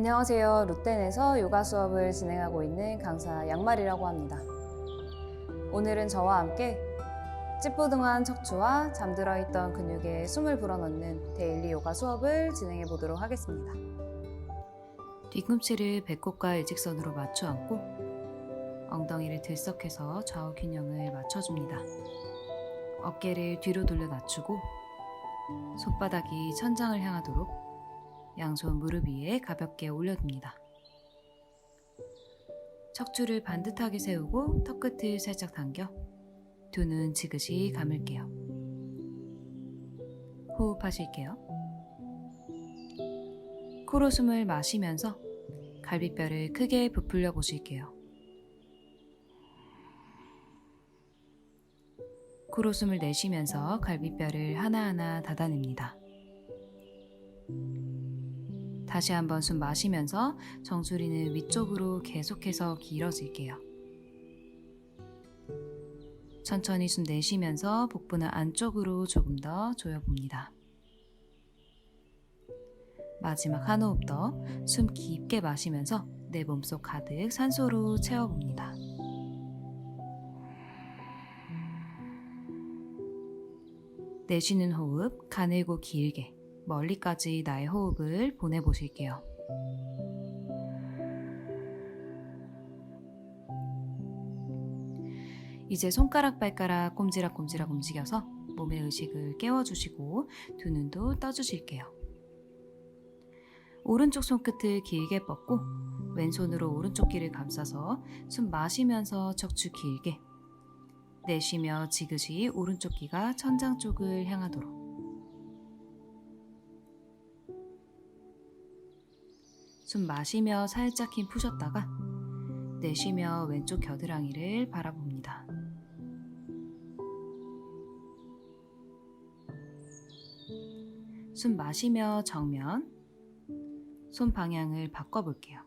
안녕하세요. 롯덴에서 요가 수업을 진행하고 있는 강사 양말이라고 합니다. 오늘은 저와 함께 찌뿌둥한 척추와 잠들어 있던 근육에 숨을 불어넣는 데일리 요가 수업을 진행해 보도록 하겠습니다. 뒤꿈치를 배꼽과 일직선으로 맞춰 앉고 엉덩이를 들썩해서 좌우 균형을 맞춰줍니다. 어깨를 뒤로 돌려 낮추고 손바닥이 천장을 향하도록 양손 무릎 위에 가볍게 올려둡니다. 척추를 반듯하게 세우고 턱끝을 살짝 당겨 두 눈 지그시 감을게요. 호흡하실게요. 코로 숨을 마시면서 갈비뼈를 크게 부풀려 보실게요. 코로 숨을 내쉬면서 갈비뼈를 하나하나 닫아냅니다. 다시 한번 숨 마시면서 정수리는 위쪽으로 계속해서 길어질게요. 천천히 숨 내쉬면서 복부는 안쪽으로 조금 더 조여봅니다. 마지막 한 호흡 더 숨 깊게 마시면서 내 몸속 가득 산소로 채워봅니다. 내쉬는 호흡 가늘고 길게 멀리까지 나의 호흡을 보내보실게요. 이제 손가락 발가락 꼼지락꼼지락 움직여서 몸의 의식을 깨워주시고 두 눈도 떠주실게요. 오른쪽 손끝을 길게 뻗고 왼손으로 오른쪽 귀를 감싸서 숨 마시면서 척추 길게 내쉬며 지그시 오른쪽 귀가 천장 쪽을 향하도록 숨 마시며 살짝 힘 푸셨다가 내쉬며 왼쪽 겨드랑이를 바라봅니다. 숨 마시며 정면, 손 방향을 바꿔볼게요.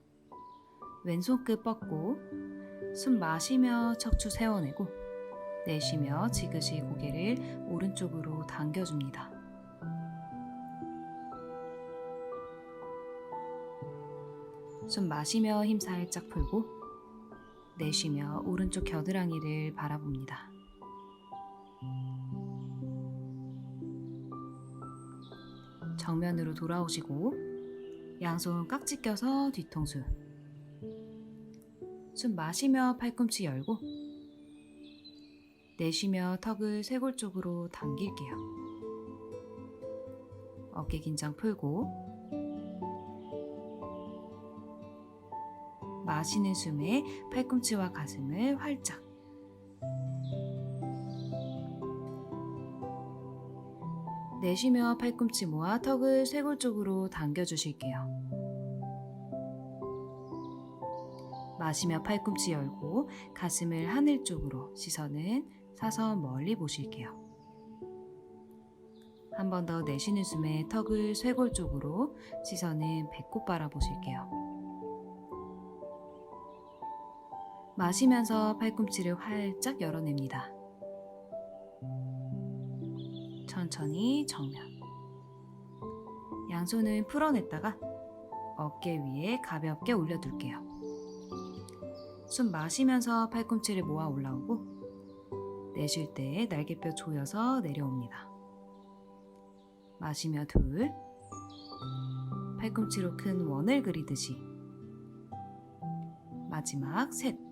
왼손 끝 뻗고, 숨 마시며 척추 세워내고, 내쉬며 지그시 고개를 오른쪽으로 당겨줍니다. 숨 마시며 힘 살짝 풀고 내쉬며 오른쪽 겨드랑이를 바라봅니다. 정면으로 돌아오시고 양손 깍지 껴서 뒤통수 숨 마시며 팔꿈치 열고 내쉬며 턱을 쇄골 쪽으로 당길게요. 어깨 긴장 풀고 마시는 숨에 팔꿈치와 가슴을 활짝 내쉬며 팔꿈치 모아 턱을 쇄골 쪽으로 당겨주실게요. 마시며 팔꿈치 열고 가슴을 하늘 쪽으로 시선은 사선 멀리 보실게요. 한 번 더 내쉬는 숨에 턱을 쇄골 쪽으로 시선은 배꼽 바라보실게요. 마시면서 팔꿈치를 활짝 열어냅니다. 천천히 정면. 양손은 풀어냈다가 어깨 위에 가볍게 올려둘게요. 숨 마시면서 팔꿈치를 모아 올라오고 내쉴 때 날개뼈 조여서 내려옵니다. 마시며 둘. 팔꿈치로 큰 원을 그리듯이. 마지막 셋.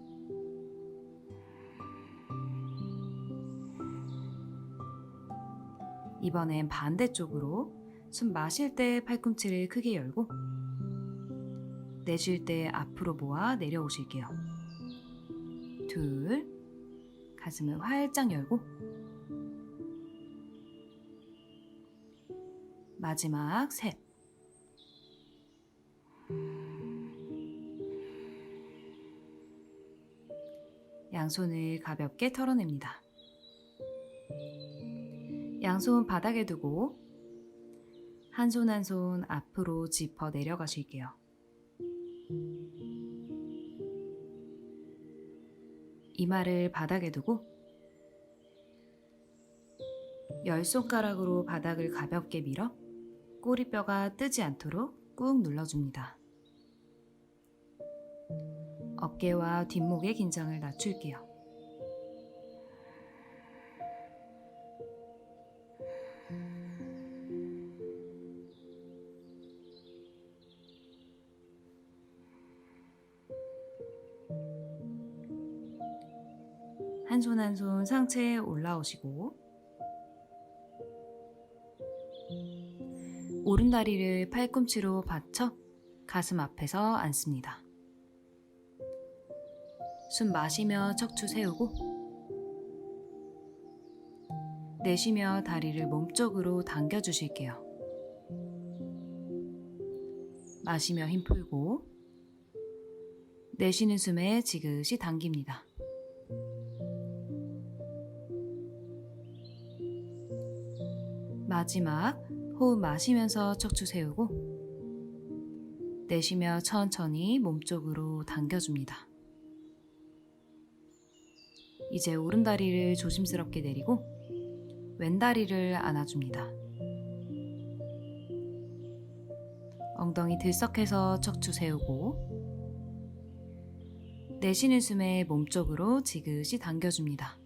이번엔 반대쪽으로 숨 마실 때 팔꿈치를 크게 열고 내쉴 때 앞으로 모아 내려오실게요. 둘, 가슴을 활짝 열고 마지막 셋. 양손을 가볍게 털어냅니다. 양손 바닥에 두고 한 손 한 손 앞으로 짚어 내려가실게요. 이마를 바닥에 두고 열 손가락으로 바닥을 가볍게 밀어 꼬리뼈가 뜨지 않도록 꾹 눌러줍니다. 어깨와 뒷목의 긴장을 낮출게요. 한 손 한 손 상체에 올라오시고 오른 다리를 팔꿈치로 받쳐 가슴 앞에서 앉습니다. 숨 마시며 척추 세우고 내쉬며 다리를 몸쪽으로 당겨 주실게요. 마시며 힘 풀고 내쉬는 숨에 지그시 당깁니다. 마지막 호흡 마시면서 척추 세우고 내쉬며 천천히 몸쪽으로 당겨줍니다. 이제 오른 다리를 조심스럽게 내리고 왼 다리를 안아줍니다. 엉덩이 들썩해서 척추 세우고 내쉬는 숨에 몸쪽으로 지그시 당겨줍니다.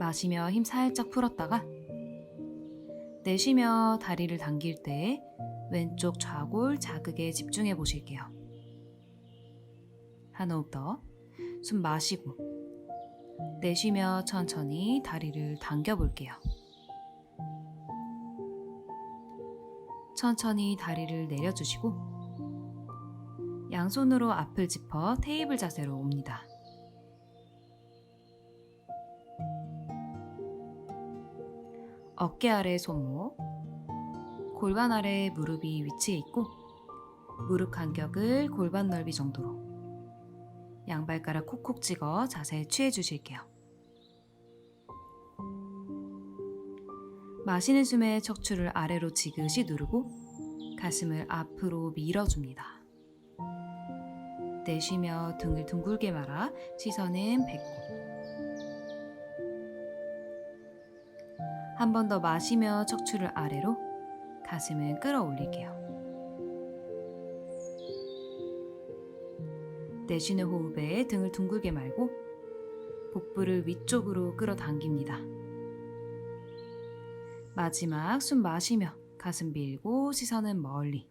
마시며 힘 살짝 풀었다가 내쉬며 다리를 당길 때 왼쪽 좌골 자극에 집중해 보실게요. 한 호흡 더. 숨 마시고 내쉬며 천천히 다리를 당겨 볼게요. 천천히 다리를 내려주시고 양손으로 앞을 짚어 테이블 자세로 옵니다. 어깨 아래 손목, 골반 아래 무릎이 위치해 있고 무릎 간격을 골반 넓이 정도로 양발가락 콕콕 찍어 자세 취해 주실게요. 마시는 숨에 척추를 아래로 지그시 누르고 가슴을 앞으로 밀어줍니다. 내쉬며 등을 둥글게 말아 시선은 배꼽. 한 번 더 마시며 척추를 아래로 가슴을 끌어올릴게요. 내쉬는 호흡에 등을 둥글게 말고 복부를 위쪽으로 끌어당깁니다. 마지막 숨 마시며 가슴 밀고 시선은 멀리.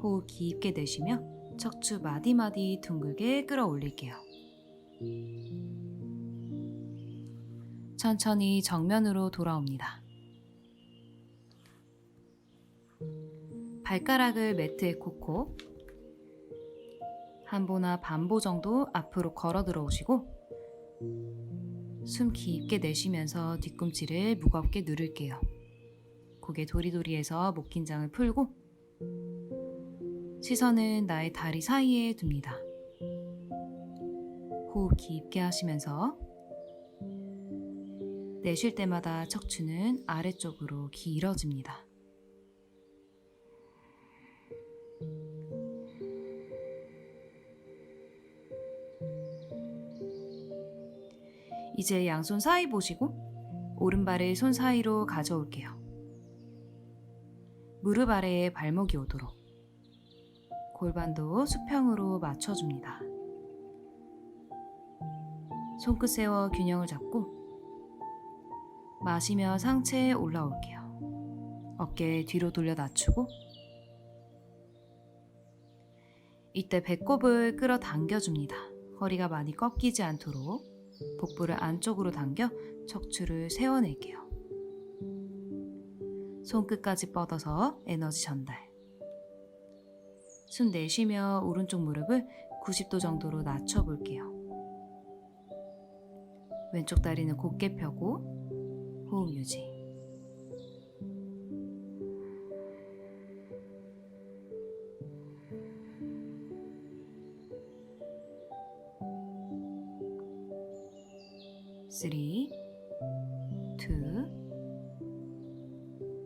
호흡 깊게 내쉬며 척추 마디마디 둥글게 끌어올릴게요. 천천히 정면으로 돌아옵니다. 발가락을 매트에 꽂고 한 보나 반보 정도 앞으로 걸어 들어오시고 숨 깊게 내쉬면서 뒤꿈치를 무겁게 누를게요. 고개 도리도리해서 목 긴장을 풀고 시선은 나의 다리 사이에 둡니다. 호흡 깊게 하시면서 내쉴 때마다 척추는 아래쪽으로 길어집니다. 이제 양손 사이 보시고 오른발을 손 사이로 가져올게요. 무릎 아래에 발목이 오도록 골반도 수평으로 맞춰줍니다. 손끝 세워 균형을 잡고 마시며 상체에 올라올게요. 어깨 뒤로 돌려 낮추고 이때 배꼽을 끌어 당겨줍니다. 허리가 많이 꺾이지 않도록 복부를 안쪽으로 당겨 척추를 세워낼게요. 손끝까지 뻗어서 에너지 전달. 숨 내쉬며 오른쪽 무릎을 90도 정도로 낮춰볼게요. 왼쪽 다리는 곧게 펴고 호흡 유지. 쓰리, 투,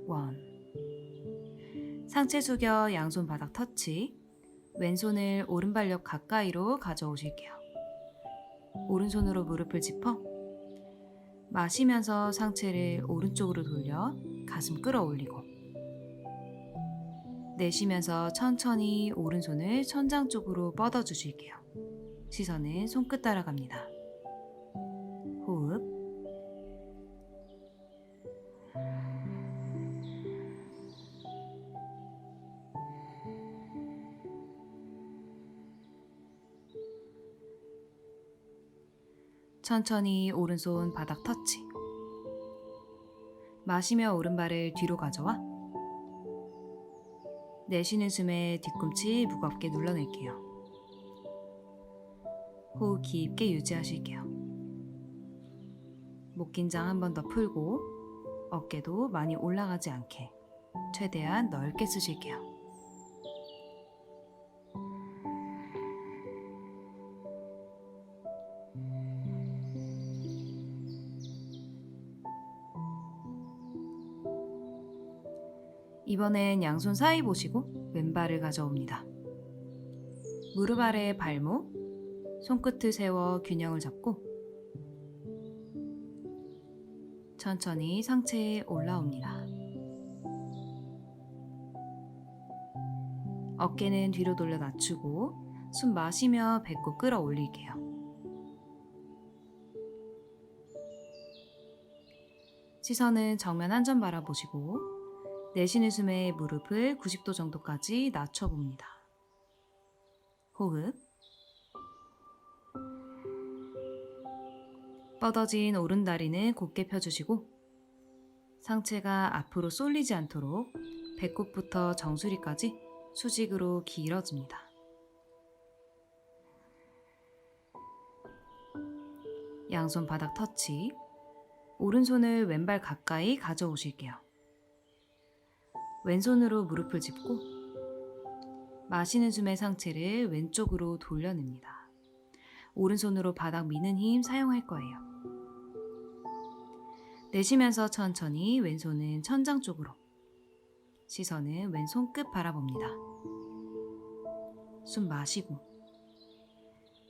원. 상체 숙여 양손 바닥 터치. 왼손을 오른발력 가까이로 가져오실게요. 오른손으로 무릎을 짚어 마시면서 상체를 오른쪽으로 돌려 가슴 끌어올리고 내쉬면서 천천히 오른손을 천장 쪽으로 뻗어 주실게요. 시선은 손끝 따라갑니다. 천천히 오른손 바닥 터치. 마시며 오른발을 뒤로 가져와 내쉬는 숨에 뒤꿈치 무겁게 눌러낼게요. 호흡 깊게 유지하실게요. 목 긴장 한 번 더 풀고 어깨도 많이 올라가지 않게 최대한 넓게 쓰실게요. 이번엔 양손 사이 보시고 왼발을 가져옵니다. 무릎 아래 발목, 손끝을 세워 균형을 잡고 천천히 상체에 올라옵니다. 어깨는 뒤로 돌려 낮추고 숨 마시며 배꼽 끌어올릴게요. 시선은 정면 한 점 바라보시고 내쉬는 숨에 무릎을 90도 정도까지 낮춰봅니다. 호흡. 뻗어진 오른 다리는 곧게 펴주시고 상체가 앞으로 쏠리지 않도록 배꼽부터 정수리까지 수직으로 길어집니다. 양손 바닥 터치. 오른손을 왼발 가까이 가져오실게요. 왼손으로 무릎을 짚고 마시는 숨의 상체를 왼쪽으로 돌려냅니다. 오른손으로 바닥 미는 힘 사용할 거예요. 내쉬면서 천천히 왼손은 천장 쪽으로 시선은 왼손 끝 바라봅니다. 숨 마시고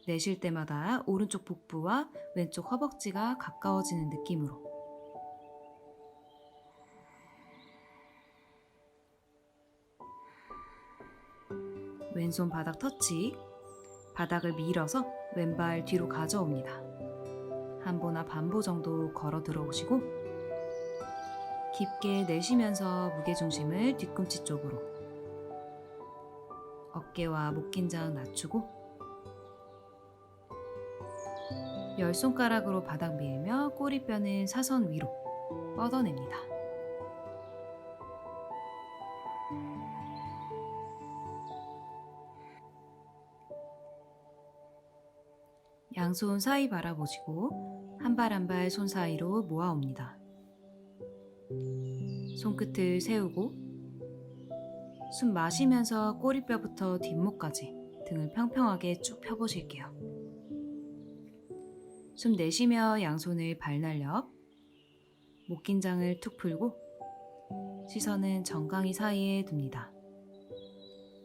내쉴 때마다 오른쪽 복부와 왼쪽 허벅지가 가까워지는 느낌으로 왼손 바닥 터치, 바닥을 밀어서 왼발 뒤로 가져옵니다. 한 보나 반보 정도 걸어 들어오시고 깊게 내쉬면서 무게중심을 뒤꿈치 쪽으로 어깨와 목 긴장 낮추고 열 손가락으로 바닥 밀며 꼬리뼈는 사선 위로 뻗어냅니다. 양손 사이 바라보시고 한 발 한 발 손 사이로 모아옵니다. 손끝을 세우고 숨 마시면서 꼬리뼈부터 뒷목까지 등을 평평하게 쭉 펴보실게요. 숨 내쉬며 양손을 발 날려 목 긴장을 툭 풀고 시선은 정강이 사이에 둡니다.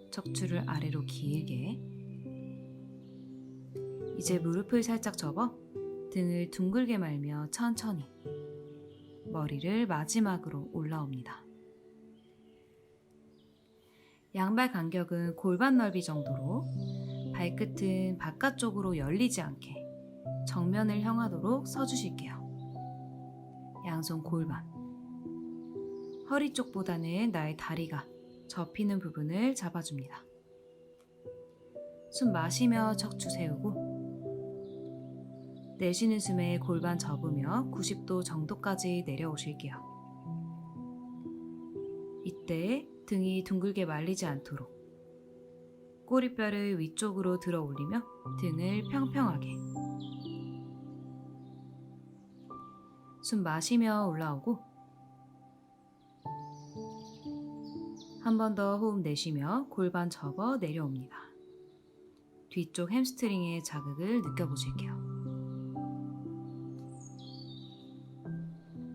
척추를 아래로 길게 이제 무릎을 살짝 접어 등을 둥글게 말며 천천히 머리를 마지막으로 올라옵니다. 양발 간격은 골반 넓이 정도로 발끝은 바깥쪽으로 열리지 않게 정면을 향하도록 서주실게요. 양손 골반. 허리 쪽보다는 나의 다리가 접히는 부분을 잡아줍니다. 숨 마시며 척추 세우고 내쉬는 숨에 골반 접으며 90도 정도까지 내려오실게요. 이때 등이 둥글게 말리지 않도록 꼬리뼈를 위쪽으로 들어 올리며 등을 평평하게 숨 마시며 올라오고 한 번 더 호흡 내쉬며 골반 접어 내려옵니다. 뒤쪽 햄스트링의 자극을 느껴보실게요.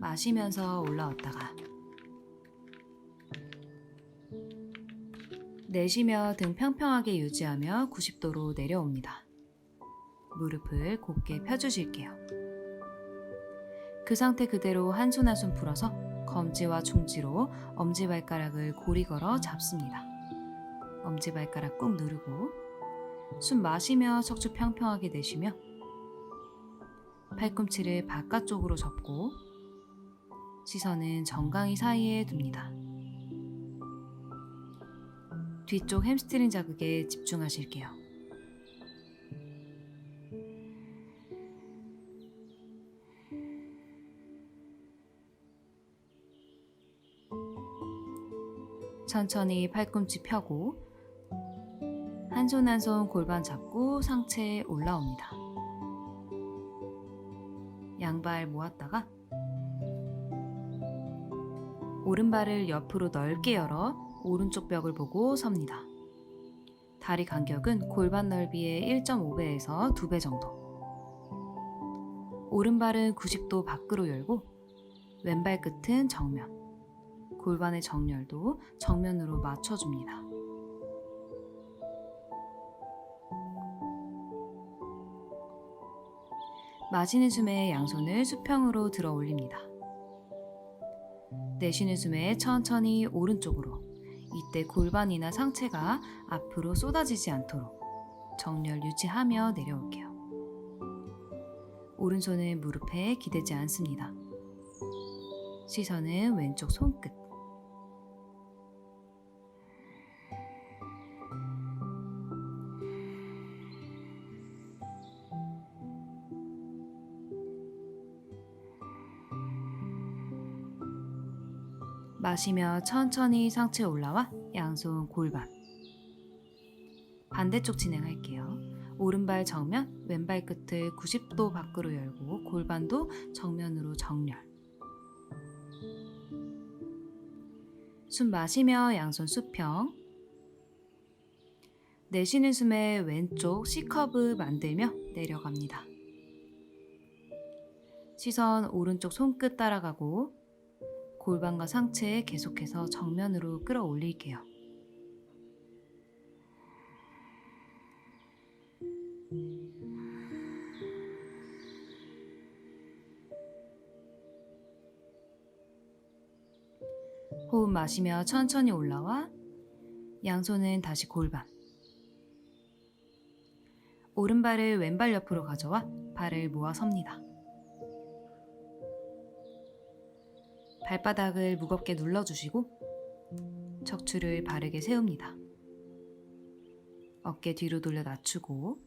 마시면서 올라왔다가 내쉬며 등 평평하게 유지하며 90도로 내려옵니다. 무릎을 곧게 펴주실게요. 그 상태 그대로 한 손 한 손 풀어서 검지와 중지로 엄지발가락을 고리 걸어 잡습니다. 엄지발가락 꾹 누르고 숨 마시며 척추 평평하게 내쉬며 팔꿈치를 바깥쪽으로 접고 시선은 정강이 사이에 둡니다. 뒤쪽 햄스트링 자극에 집중하실게요. 천천히 팔꿈치 펴고 한 손 한손 골반 잡고 상체에 올라옵니다. 양발 모았다가 오른발을 옆으로 넓게 열어 오른쪽 벽을 보고 섭니다. 다리 간격은 골반 넓이의 1.5배에서 2배 정도. 오른발은 90도 밖으로 열고 왼발 끝은 정면. 골반의 정렬도 정면으로 맞춰줍니다. 마시는 숨에 양손을 수평으로 들어 올립니다. 내쉬는 숨에 천천히 오른쪽으로. 이때 골반이나 상체가 앞으로 쏟아지지 않도록 정렬 유지하며 내려올게요. 오른손은 무릎에 기대지 않습니다. 시선은 왼쪽 손끝. 마시며 천천히 상체 올라와 양손 골반. 반대쪽 진행할게요. 오른발 정면, 왼발 끝을 90도 밖으로 열고 골반도 정면으로 정렬. 숨 마시며 양손 수평. 내쉬는 숨에 왼쪽 C커브 만들며 내려갑니다. 시선 오른쪽 손끝 따라가고 골반과 상체 계속해서 정면으로 끌어올릴게요. 호흡 마시며 천천히 올라와 양손은 다시 골반. 오른발을 왼발 옆으로 가져와 발을 모아 섭니다. 발바닥을 무겁게 눌러주시고 척추를 바르게 세웁니다. 어깨 뒤로 돌려 낮추고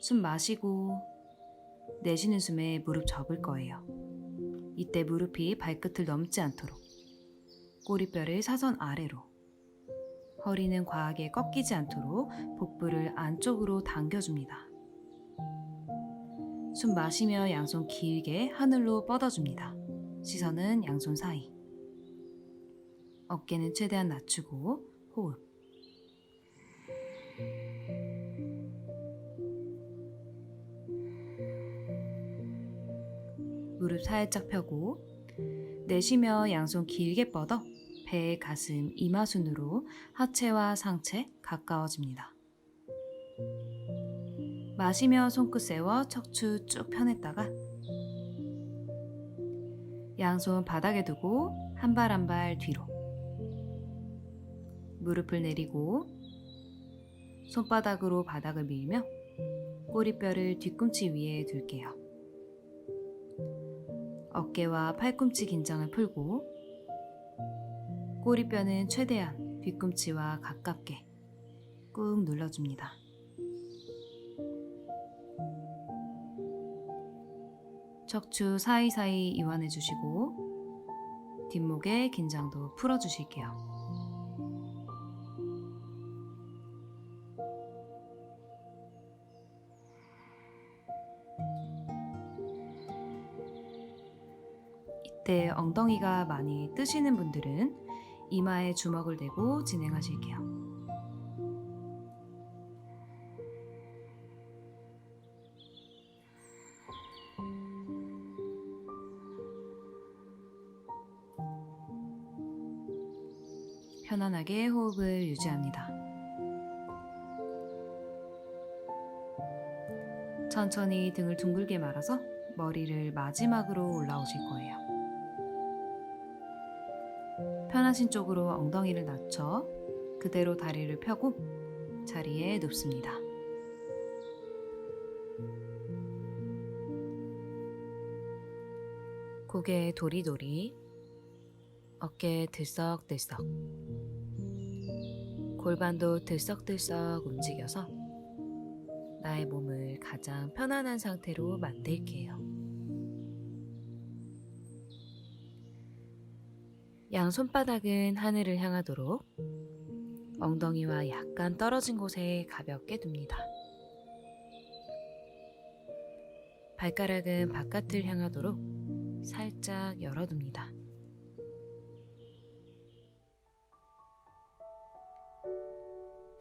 숨 마시고 내쉬는 숨에 무릎 접을 거예요. 이때 무릎이 발끝을 넘지 않도록 꼬리뼈를 사선 아래로 허리는 과하게 꺾이지 않도록 복부를 안쪽으로 당겨줍니다. 숨 마시며 양손 길게 하늘로 뻗어줍니다. 시선은 양손 사이. 어깨는 최대한 낮추고 호흡. 무릎 살짝 펴고 내쉬며 양손 길게 뻗어 배, 가슴, 이마 순으로 하체와 상체 가까워집니다. 마시며 손끝 세워 척추 쭉 펴냈다가 양손 바닥에 두고 한 발 한 발 뒤로 무릎을 내리고 손바닥으로 바닥을 밀며 꼬리뼈를 뒤꿈치 위에 둘게요. 어깨와 팔꿈치 긴장을 풀고 꼬리뼈는 최대한 뒤꿈치와 가깝게 꾹 눌러줍니다. 척추 사이사이 이완해 주시고 뒷목의 긴장도 풀어 주실게요. 이때 엉덩이가 많이 뜨시는 분들은 이마에 주먹을 대고 진행하실게요. 편안하게 호흡을 유지합니다. 천천히 등을 둥글게 말아서 머리를 마지막으로 올라오실 거예요. 편하신 쪽으로 엉덩이를 낮춰 그대로 다리를 펴고 자리에 눕습니다. 고개 도리도리, 어깨 들썩들썩, 골반도 들썩들썩 움직여서 나의 몸을 가장 편안한 상태로 만들게요. 양 손바닥은 하늘을 향하도록 엉덩이와 약간 떨어진 곳에 가볍게 둡니다. 발가락은 바깥을 향하도록 살짝 열어둡니다.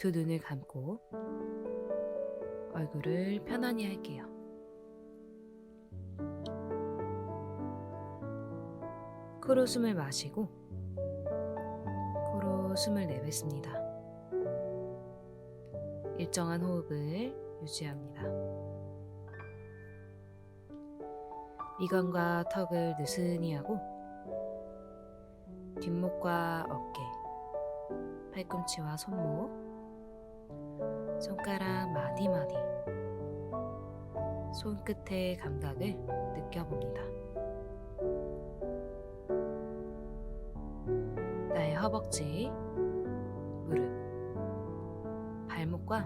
두 눈을 감고 얼굴을 편안히 할게요. 코로 숨을 마시고 코로 숨을 내뱉습니다. 일정한 호흡을 유지합니다. 미간과 턱을 느슨히 하고 뒷목과 어깨, 팔꿈치와 손목, 손가락 마디마디, 손끝의 감각을 느껴봅니다. 나의 허벅지, 무릎, 발목과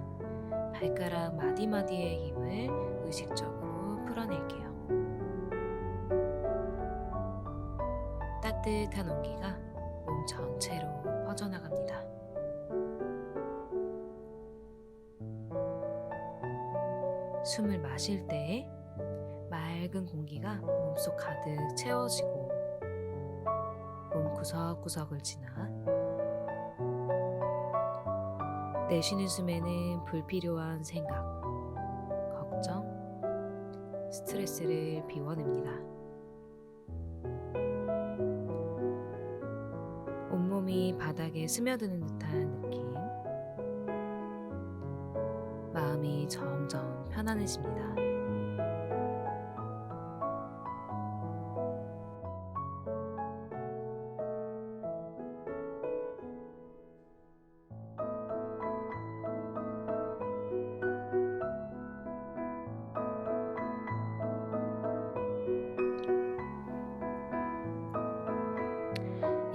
발가락 마디마디의 힘을 의식적으로 풀어낼게요. 따뜻한 온기가 몸 전체로 퍼져나갑니다. 숨을 마실 때 맑은 공기가 몸속 가득 채워지고 몸 구석구석을 지나 내쉬는 숨에는 불필요한 생각, 걱정, 스트레스를 비워냅니다. 온몸이 바닥에 스며드는 듯한 느낌. 점점 편안해집니다.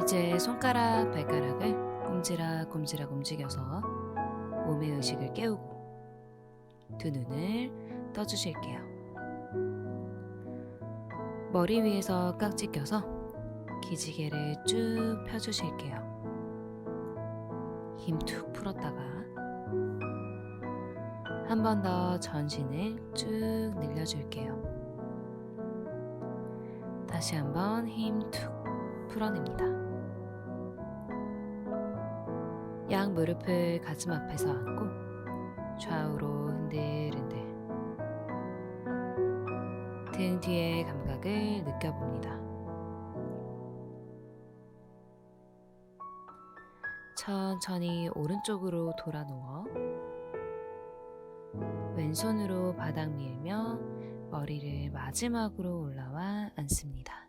이제 손가락, 발가락을 꼼지락꼼지락 움직여서 몸의 의식을 깨우고 두 눈을 떠주실게요. 머리 위에서 깍지 껴서 기지개를 쭉 펴주실게요. 힘 툭 풀었다가 한 번 더 전신을 쭉 늘려줄게요. 다시 한번 힘 툭 풀어냅니다. 양 무릎을 가슴 앞에서 안고 좌우로 흔들흔들 등 뒤의 감각을 느껴봅니다. 천천히 오른쪽으로 돌아 누워 왼손으로 바닥 밀며 머리를 마지막으로 올라와 앉습니다.